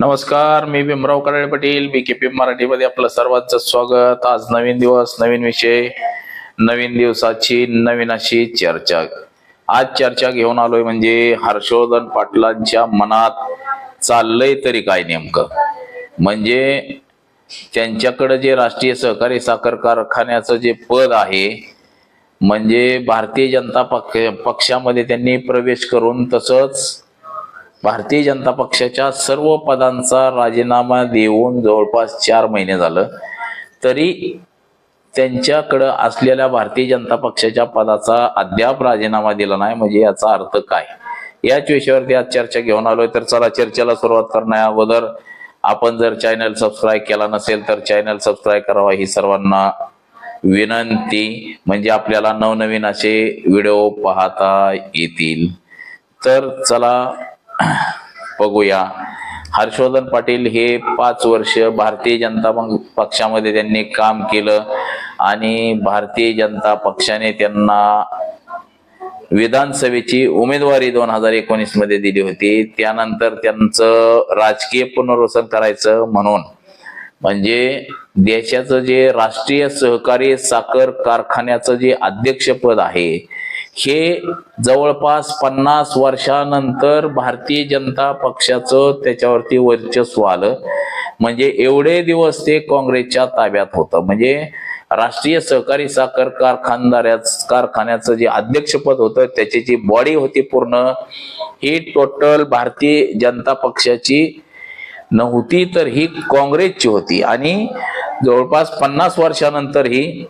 नमस्कार मी Bhimrao Karale Patil B K P मराठीमध्ये आपलं सर्वांचं स्वागत. आज नवीन दिवस नवीन विषय नवीन दिवसाची नवीन अशी चर्चा. आज चर्चा घेऊन आलोय म्हणजे हर्षवर्धन पाटलांच्या मनात चाललंय तरी काय नेमकं? म्हणजे त्यांच्याकडे जे राष्ट्रीय सहकारी साखर कारखान्याचं जे पद आहे म्हणजे भारतीय जनता पक्ष पक्षामध्ये त्यांनी प्रवेश करून तसंच भारतीय जनता पक्षाच्या सर्व पदांचा राजीनामा देऊन जवळपास चार महिने झालं तरी त्यांच्याकडं असलेल्या भारतीय जनता पक्षाच्या पदाचा अद्याप राजीनामा दिला नाही. म्हणजे याचा अर्थ काय? याच विषयावरती आज चर्चा घेऊन आलोय. तर चला चर्चेला सुरुवात करण्या अगोदर आपण जर चॅनल सबस्क्राईब केला नसेल तर चॅनल सबस्क्राईब करावा. ही सर्वांना विनंती. म्हणजे आपल्याला नवनवीन असे व्हिडिओ पाहता येतील. तर चला बघूया. हर्षवर्धन पाटील हे पाच वर्ष भारतीय जनता पक्षामध्ये त्यांनी काम केलं आणि भारतीय जनता पक्षाने त्यांना विधानसभेची उमेदवारी दोन हजार एकोणीसमध्ये दिली होती. त्यानंतर त्यांचं राजकीय पुनर्वसन करायचं म्हणून. म्हणजे देशाचं जे राष्ट्रीय सहकारी साखर कारखान्याचं जे अध्यक्षपद आहे हे जवळपास पन्नास वर्षानंतर भारतीय जनता पक्षाचं त्याच्यावरती वर्चस्व आलं. म्हणजे एवढे दिवस ते काँग्रेसच्या ताब्यात होतं. म्हणजे राष्ट्रीय सहकारी साखर कारखानदाऱ्या कारखान्याचं जे अध्यक्षपद होतं त्याची जी बॉडी होती पूर्ण ही टोटल भारतीय जनता पक्षाची नव्हती तर ही काँग्रेसची होती. आणि जवळपास पन्नास वर्षानंतर ही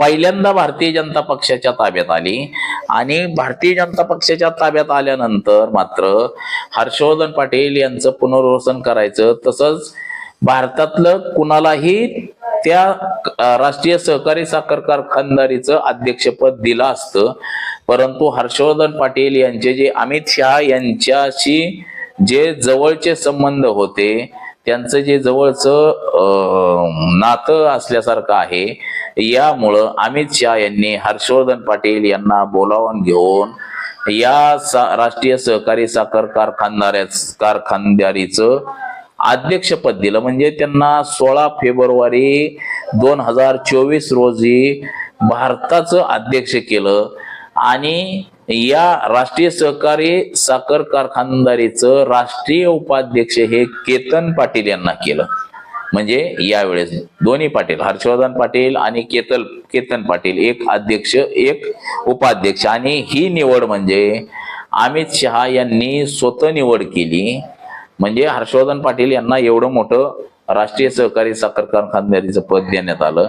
पहिल्यांदा भारतीय जनता पक्षाच्या ताब्यात आली आणि भारतीय जनता पक्षाच्या ताब्यात आल्यानंतर मात्र हर्षवर्धन पाटील यांचं पुनर्वसन करायचं तसंच भारतातलं कुणालाही त्या राष्ट्रीय सहकारी साखर कारखानदारीचं अध्यक्षपद दिलं असतं. परंतु हर्षवर्धन पाटील यांचे जे अमित शहा यांच्याशी जे जवळचे संबंध होते त्यांचं जे जवळचं नातं असल्यासारखं आहे यामुळं अमित शहा यांनी हर्षवर्धन पाटील यांना बोलावून घेऊन या सा- राष्ट्रीय सहकारी साखर कारखानदाऱ्या कारखानदारीचं अध्यक्षपद दिलं. म्हणजे त्यांना सोळा फेब्रुवारी दोन हजार चोवीस रोजी भारताचं अध्यक्ष केलं. आणि या राष्ट्रीय सहकारी साखर कारखानदारीचं राष्ट्रीय उपाध्यक्ष हे केतन पाटील यांना केलं. म्हणजे यावेळेस दोन्ही पाटील हर्षवर्धन पाटील आणि केतल केतन पाटील एक अध्यक्ष एक उपाध्यक्ष. आणि ही निवड म्हणजे अमित शहा यांनी स्वतः निवड केली. म्हणजे हर्षवर्धन पाटील यांना एवढं मोठं राष्ट्रीय सहकारी साखर कारखानदारीचं पद देण्यात आलं.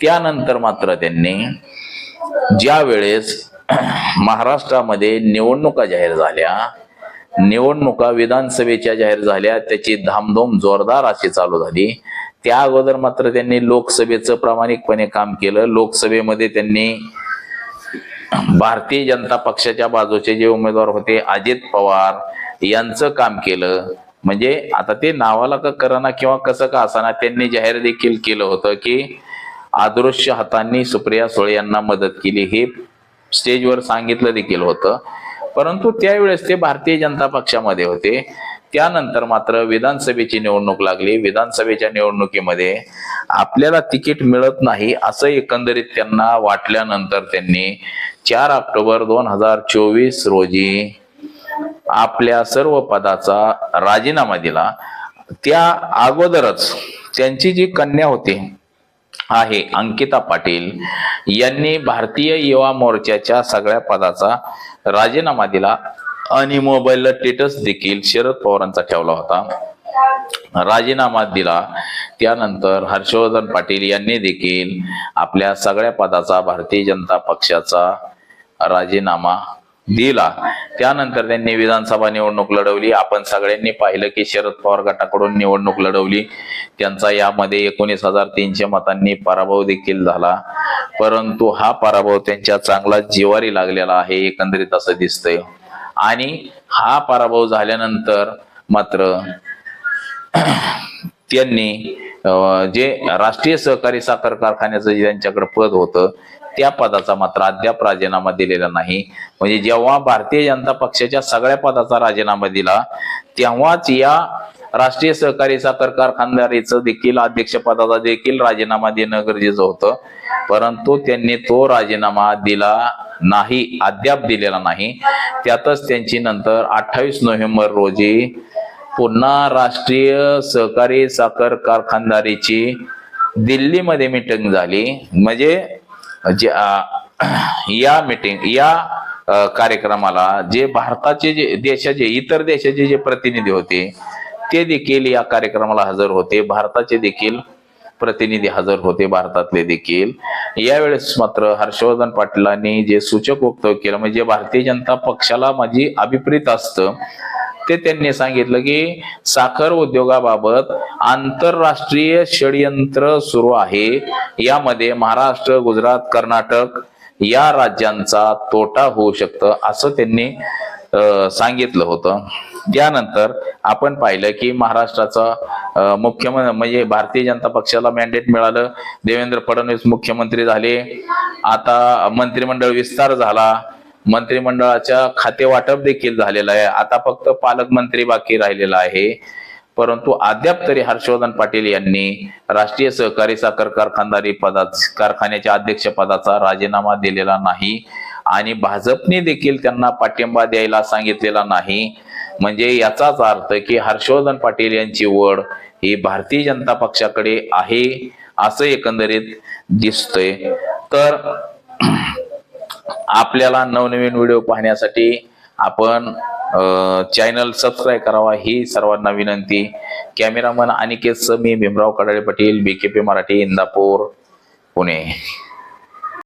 त्यानंतर मात्र त्यांनी ज्या वेळेस महाराष्ट्रामध्ये निवडणुका जाहीर झाल्या निवडणुका विधानसभेच्या जाहीर झाल्या त्याची धामधूम जोरदार अशी चालू झाली. त्या अगोदर मात्र त्यांनी लोकसभेचं प्रामाणिकपणे काम केलं. लोकसभेमध्ये त्यांनी भारतीय जनता पक्षाच्या बाजूचे जे उमेदवार होते अजित पवार यांचं काम केलं. म्हणजे आता ते नावाला का करना किंवा कसं का असाना त्यांनी जाहीर देखील केलं होतं की अदृश्य हातांनी सुप्रिया सुळे यांना मदत केली. हे स्टेजवर सांगितलं देखील होतं. परंतु त्यावेळेस ते भारतीय जनता पक्षामध्ये होते. त्यानंतर मात्र विधानसभेची निवडणूक लागली. विधानसभेच्या निवडणुकीमध्ये आपल्याला तिकीट मिळत नाही असं एकंदरीत त्यांना वाटल्यानंतर त्यांनी चार ऑक्टोबर दोन हजार चोवीस रोजी आपल्या सर्व पदाचा राजीनामा दिला. त्या अगोदरच त्यांची जी कन्या होती आहे अंकिता पाटील यांनी भारतीय युवा मोर्चाच्या सगळ्या पदाचा राजीनामा दिला. आणि मोबाईलला स्टेटस देखील शरद पवारांचा ठेवला होता. राजीनामा दिला. त्यानंतर हर्षवर्धन पाटील यांनी देखील आपल्या सगळ्या पदाचा भारतीय जनता पक्षाचा राजीनामा दिला. त्यानंतर त्यांनी विधानसभा निवडणूक लढवली. आपण सगळ्यांनी पाहिलं की शरद पवार गटाकडून निवडणूक लढवली. त्यांचा यामध्ये एकोणीस हजार तीनशे मतांनी पराभव देखील झाला. परंतु हा पराभव त्यांच्या चांगला जिवारी लागलेला आहे एकंदरीत असं दिसतंय. आणि हा पराभव झाल्यानंतर मात्र त्यांनी जे राष्ट्रीय सहकारी साखर कारखान्याचं जे त्यांच्याकडे पद होतं त्या पदाचा मात्र अद्याप राजीनामा दिलेला नाही. म्हणजे जेव्हा भारतीय जनता पक्षाच्या सगळ्या पदाचा राजीनामा दिला तेव्हाच या राष्ट्रीय सहकारी साखर कारखानदारीचं देखील अध्यक्षपदाचा देखील राजीनामा देणं गरजेचं होतं. परंतु त्यांनी तो राजीनामा दिला नाही अद्याप दिलेला नाही. त्यातच त्यांची नंतर अठ्ठावीस नोव्हेंबर रोजी पुन्हा राष्ट्रीय सहकारी साखर कारखानदारीची दिल्लीमध्ये मीटिंग झाली. म्हणजे जे या मीटिंग या कार्यक्रमाला जे भारताचे जे देशाचे इतर देशाचे जे प्रतिनिधी होते ते देखील या कार्यक्रमाला हजर होते. भारताचे देखील प्रतिनिधी हजर होते भारतातले देखील. यावेळेस मात्र हर्षवर्धन पाटलांनी जे सूचक वक्तव्य केलं म्हणजे भारतीय जनता पक्षाला माझी अभिप्रेत असतं. ते त्यांनी सांगितलं की साखर उद्योगाबाबत आंतरराष्ट्रीय षडयंत्र सुरू आहे. यामध्ये महाराष्ट्र गुजरात कर्नाटक या राज्यांचा तोटा होऊ शकतं असं त्यांनी सांगितलं होतं. त्यानंतर आपण पाहिलं की महाराष्ट्राचा मुख्यमंत्री म्हणजे भारतीय जनता पक्षाला मॅन्डेट मिळालं. देवेंद्र फडणवीस मुख्यमंत्री झाले. आता मंत्रिमंडळ विस्तार झाला. मंत्रिमंडळाच्या खाते वाटप देखील झालेलं आहे. आता फक्त पालकमंत्री बाकी राहिलेला आहे. परंतु अद्याप तरी हर्षवर्धन पाटील यांनी राष्ट्रीय सहकारी साखर कारखानदारी पदा कारखान्याच्या अध्यक्ष पदाचा राजीनामा दिलेला नाही. आणि भाजपने देखील त्यांना पाठिंबा द्यायला सांगितलेला नाही. म्हणजे याचाच अर्थ की हर्षवर्धन पाटील यांची वड ही भारतीय जनता पक्षाकडे आहे असं एकंदरीत दिसतंय. तर आपल्याला नवनवीन व्हिडिओ पाहण्यासाठी आपण चॅनल सबस्क्राईब करावा ही सर्वांना विनंती. कॅमेरामन अनिकेत मी भीमराव कडाळे पाटील पी मराठी इंदापूर पुणे.